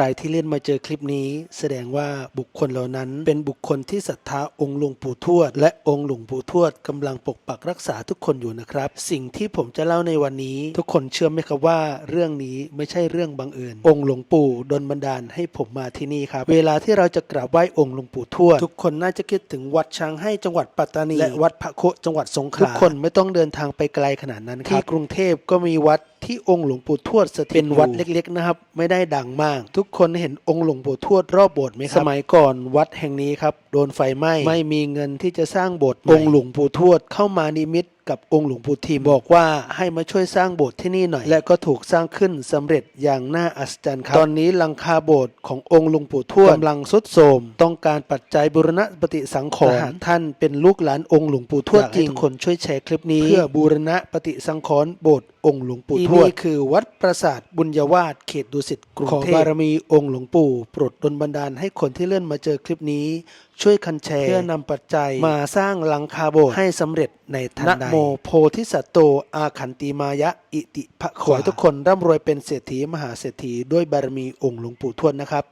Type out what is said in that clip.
รที่เล่นมาเจอคลิปนี้ แสดงว่าบุคคลเหล่านั้นเป็นบุคคลที่ศรัทธาองค์หลวงปู่ทวด และองค์หลวงปู่ทวดกำลังปกปักรักษาทุกคนอยู่นะครับ สิ่งที่ผมจะเล่าในวันนี้ ทุกคนเชื่อไหมครับว่า เรื่องนี้ไม่ใช่เรื่องบังเอิญองค์หลวงปู่ดลบันดาลให้ผมมาที่นี่ครับ เวลาที่เราจะกราบไหว้องค์หลวงปู่ทวดทุกคนน่าจะคิดถึงวัดช้างให้จังหวัดปัตตานีและวัดพระโคจังหวัดสงขลาทุกคนไม่ต้องเดินทางไปไกลขนาดนั้นครับที่กรุงเทพก็มีวัด ที่องค์หลวงปู่ทวดสถิตเป็นวัดเล็กๆนะครับ ไม่ได้ดังมาก ทุกคนเห็นองค์หลวงปู่ทวดรอบโบสถ์ไหมครับสมัยก่อนวัดแห่งนี้ครับโดนไฟไหม้ไม่มีเงินที่จะสร้างโบสถ์องค์หลวงปู่ทวดเข้ามานิมิต กับองค์หลวงปู่ทิมบอกว่าให้มาช่วยสร้างโบสถ์ที่นี่หน่อย และก็ถูกสร้างขึ้นสำเร็จอย่างน่าอัศจรรย์ครับ ตอนนี้หลังคาโบสถ์ขององค์หลวงปู่ทวดกำลังทรุดโทรมต้องการปัจจัยบูรณะปฏิสังขรณ์หากท่านเป็นลูกหลานองค์หลวงปู่ทวดจริงทุกคนช่วยแชร์คลิปนี้ เพื่อบูรณะปฏิสังขรณ์โบสถ์องค์หลวงปู่ทวดนี่คือวัดปราสาทบุญยวาสเขตดุสิตกรุงเทพขอบารมีองค์หลวงปู่โปรดดลบันดาลให้คนที่เลื่อนมาเจอคลิปนี้ ช่วยคันแชร์เพื่อนำปัจจัยมาสร้างหลังคาโบสถ์ให้สำเร็จในทันใดนะโมโพธิสัตว์โตอาขันติมายะ อิติภะขอให้ทุกคนร่ำรวยเป็นเศรษฐีมหาเศรษฐีด้วยบารมีองค์หลวงปู่ทวดนะครับ